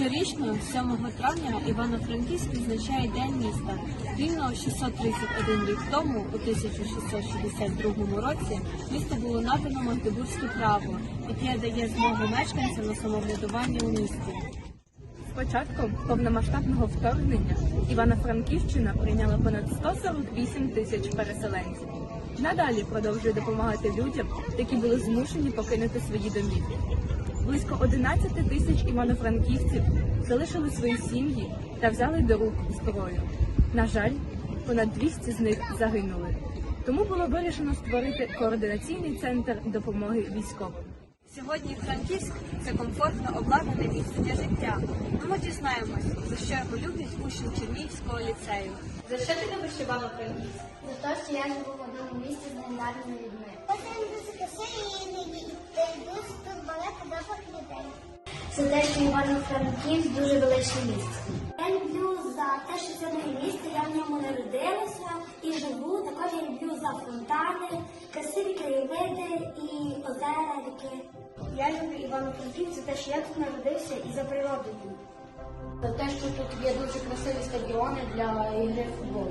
Щорічно, 7 травня, Івано-Франківськ відзначає День міста. Рівно 631 рік тому, у 1662 році, місто було надано Магдебурзьке право, яке дає змогу мешканцям на самоврядування у місті. З початком повномасштабного вторгнення Івано-Франківщина прийняла понад 148 тисяч переселенців. Надалі продовжує допомагати людям, які були змушені покинути свої домівки. Близько 11 тисяч івано-франківців залишили свої сім'ї та взяли до рук зброю. На жаль, понад 200 з них загинули. Тому було вирішено створити координаційний центр допомоги військовим. Сьогодні Франківськ це комфортно обладнане місце для життя. Ми дізнаємось, за що його люблять учні Чернігівського ліцею. За що ти любиш Івано-Франківськ? За те, що я живу в одному місті з легендарними людьми. Що Івано-Франківськ дуже величне місце. Я люблю за те, що це моє місто, я в ньому народилася і живу. Також я люблю за фонтани, красиві краєвиди і озера, ріки. Я люблю Івано-Франківськ за те, що я тут народився і за природою. За те, що тут є дуже красиві стадіони для ігри в футбол.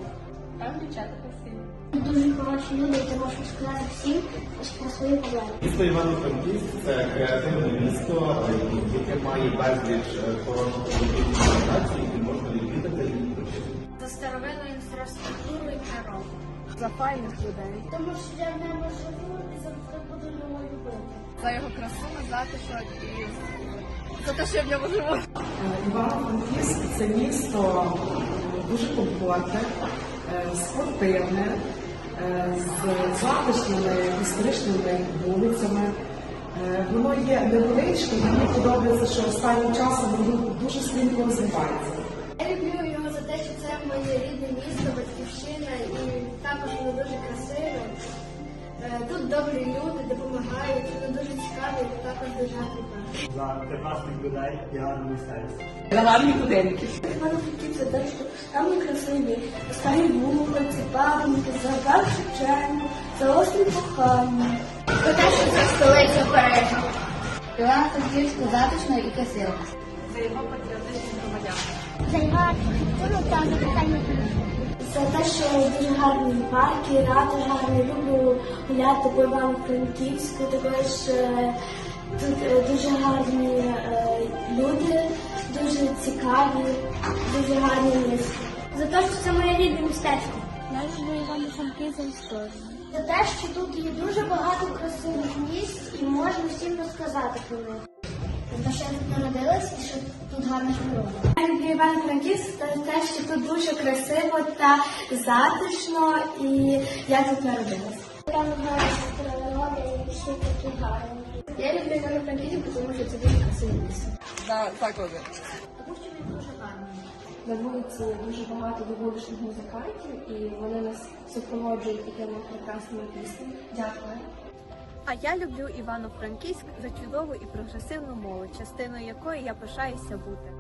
Там дівчата красиві. Дуже хороші люди, які можуть сказати всім про свої проблеми. Місто Івано-Франківськ це креативне місто, яке має безліч е, хороших організацій, які можна відвідати і відпочити. За старовинною інфраструктурою і природою. За файних людей, Тому що я в ньому живу і завжди буду його любити. за його красу, затишок і за те, що я в ньому живу. Івано-Франківськ це місто е, дуже комфортне, е, спортивне, е, з затишними історичними вулицями. Е, Воно є невеличким, мені подобається, що останнім часом воно дуже стрімко розвивається. Добрі люди допомагають, воно дуже цікаве і також дуже гарний парк. за прекрасних людей і гарну місцевість. Гарні будинки. Івано-Франківськ це те, що там є красиві старі вулиці, пам'ятники, Загар Шевченко, це острів кохання. Це те, що це столиця Парижа. Івано-Франківськ затишно і красиво. За його патріотичних громадян. За його архітектуру та запитання За те, що дуже гарні парки, ради гарні, люблю гуляти по Івано-Франківську, також е, тут е, дуже гарні е, люди, дуже цікаві, дуже гарні місце. За те, що це моє рідне містечко. Я люблю Івано-Франківськ за. За те, що тут є дуже багато красивих місць і можна всім розказати про них. Що я тут народилась і що тут гарна природа. Я люблю Івано-Франківськ за те, що тут дуже красиво та затишно, і я тут народилась. Там гарна природа і всі такі гарні. Я люблю Івано-Франківськ, тому що це дуже красиве місце. За заклади. Тому що він дуже гарний. На вулиці дуже багато вуличних музикантів, і вони нас супроводжують такими прекрасними піснями. Дякую. А я люблю Івано-Франківськ за чудову і прогресивну молодь, частиною якої я пишаюся бути.